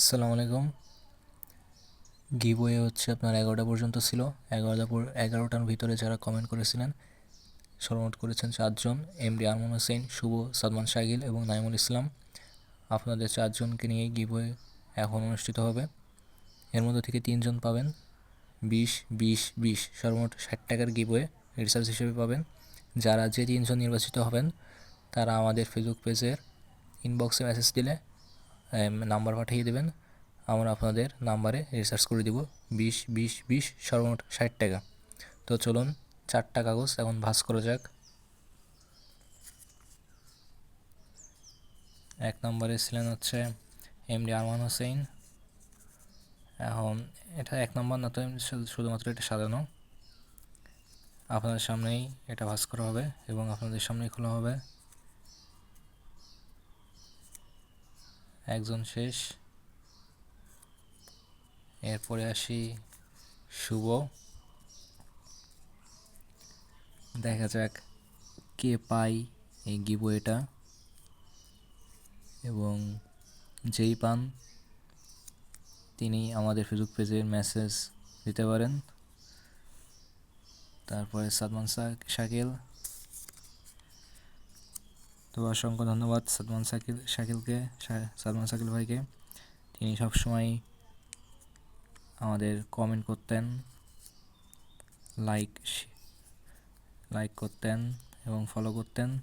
আসসালামু আলাইকুম। গিভওয়ে হচ্ছে আপনার এগারোটা পর্যন্ত ছিল। এগারোটা এগারোটার ভিতরে যারা কমেন্ট করেছিলেন, সর্বমোট করেছেন চারজন। এমডি আরমান হোসেন, শুভ, সাদমান শাকিল এবং নাইমুল ইসলাম। আপনাদের চারজনকে নিয়ে গিভওয়ে এখন অনুষ্ঠিত হবে। এর মধ্যে থেকে তিনজন পাবেন। বিশ বিশ বিশ, সর্বমোট ষাট টাকার গিভওয়ে রিসার্চ হিসেবে পাবেন। যারা যে তিনজন নির্বাচিত হবেন, তারা আমাদের ফেসবুক পেজের ইনবক্সে মেসেজ দিলে নাম্বার পাঠিয়ে দেবেন। আমরা আপনাদের নাম্বারে রিসার্চ করে দিব। বিশ বিশ বিশ, সর্বমোট ষাট টাকা। তো চলুন, চারটা কাগজ এখন ভাঁজ করা যাক। এক নম্বরে ছিলেন হচ্ছে এমডি আরমান হোসেন। এখন এটা এক নম্বর না তো শুধুমাত্র এটা সাজানো। আপনাদের সামনেই এটা ভাঁজ করা হবে এবং আপনাদের সামনেই খোলা হবে। একজন শেষ। এরপরে আসি শুভ। দেখা যাক কে পাই এই গিবওয়েটা এবং যেই পান, তিনি আমাদের ফেসবুক পেজের মেসেজ দিতে পারেন। তারপরে সাদমান শাকিল তো অসংখ্য ধন্যবাদ সাদমান সাকিল শাকিলকে, শা- সাদমান শাকিল ভাইকে। তিনি সবসময় আমাদের কমেন্ট করতেন লাইক লাইক করতেন এবং ফলো করতেন।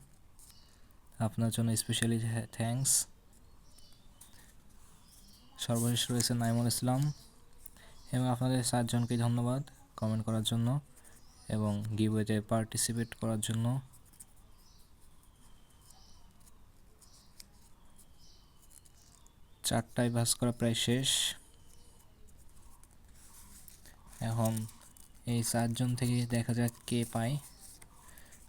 আপনার জন্য স্পেশালি থ্যাঙ্কস সর্বশেষ রয়েছে নাইমুল ইসলাম। এবং আপনাদের চারজনকে ধন্যবাদ কমেন্ট করার জন্য এবং গিভওয়েতে পার্টিসিপেট করার জন্য। চারটায় ভাস করা প্রায় শেষ। এখন এই চারজন থেকে দেখা যাক কে পায়।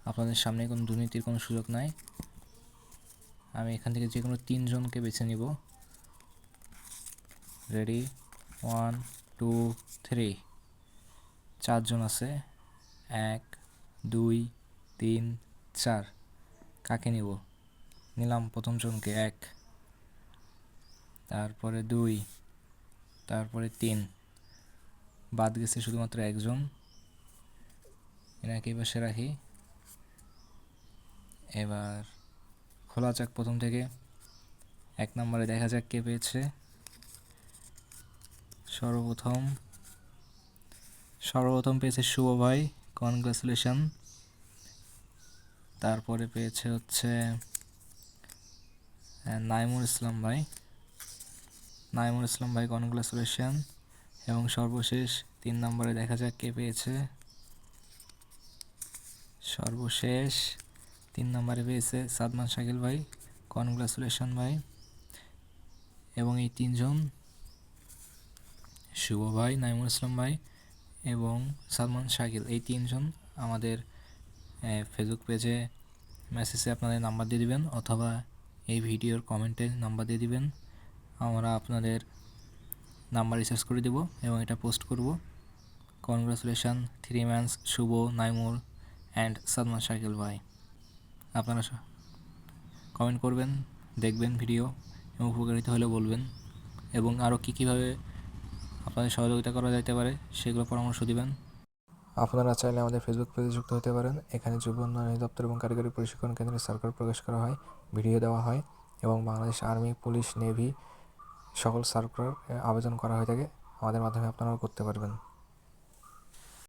আপনাদের সামনে কোনো দুর্নীতির কোনো সুযোগ নাই। আমি এখান থেকে যে কোনো তিনজনকে বেছে নিব। রেডি ওয়ান টু থ্রি চারজন আছে। এক, দুই, তিন, চার। কাকে নিব? নিলাম প্রথম জনকে এক। তারপরে দুই, তারপরে তিন। বাদ গেছে শুধুমাত্র একজন। এনাকে পাশে রাখি। এবার খোলা যাক প্রথম থেকে। এক নম্বরে দেখা যাক কে পেয়েছে। সর্বপ্রথম সর্বপ্রথম পেয়েছে শুভ ভাই, কনগ্রাচুলেশন। তারপরে পেয়েছে হচ্ছে নাইমুল ইসলাম ভাই। নাইমুল ইসলাম ভাই কনগ্রাচুলেশন এবং সর্বশেষ তিন নম্বরে দেখা যাক কে পেয়েছে। সর্বশেষ তিন নম্বরে পেয়েছে সাদমান শাকিল ভাই কনগ্রাচুলেশন ভাই এবং এই তিনজন শুভ ভাই, নাইমুল ইসলাম ভাই এবং সালমান শাকিল। এই তিনজন আমাদের ফেসবুক পেজে মেসেজে আপনাদের নাম্বার দিয়ে দিবেন অথবা এই ভিডিওর কমেন্টে নাম্বার দিয়ে দিবেন। আমরা আপনাদের নাম্বার রিসার্চ করে দেব এবং এটা পোস্ট করব। Congratulation, three mans, Shuvo Naimur and Salman Shakil ভাই। আপনারা কমেন্ট করবেন, দেখবেন ভিডিও এবং উপকারিত হলে বলবেন এবং আরও কী কীভাবে আপনাদের সহযোগিতা করা যেতে পারে সেগুলো পরামর্শ দিবেন। আপনারা চাইলে আমাদের ফেসবুক পেজে যুক্ত হতে পারেন। এখানে যুব উন্নয়ন দপ্তর এবং কারিগরি প্রশিক্ষণ কেন্দ্রে সার্কুলার প্রকাশ করা হয় ভিডিও দেওয়া হয় এবং বাংলাদেশ আর্মি পুলিশ নেভি সকল সার্কুলার আবেদন করা হয়ে থাকে। আমাদের মাধ্যমে আপনারাও করতে পারবেন।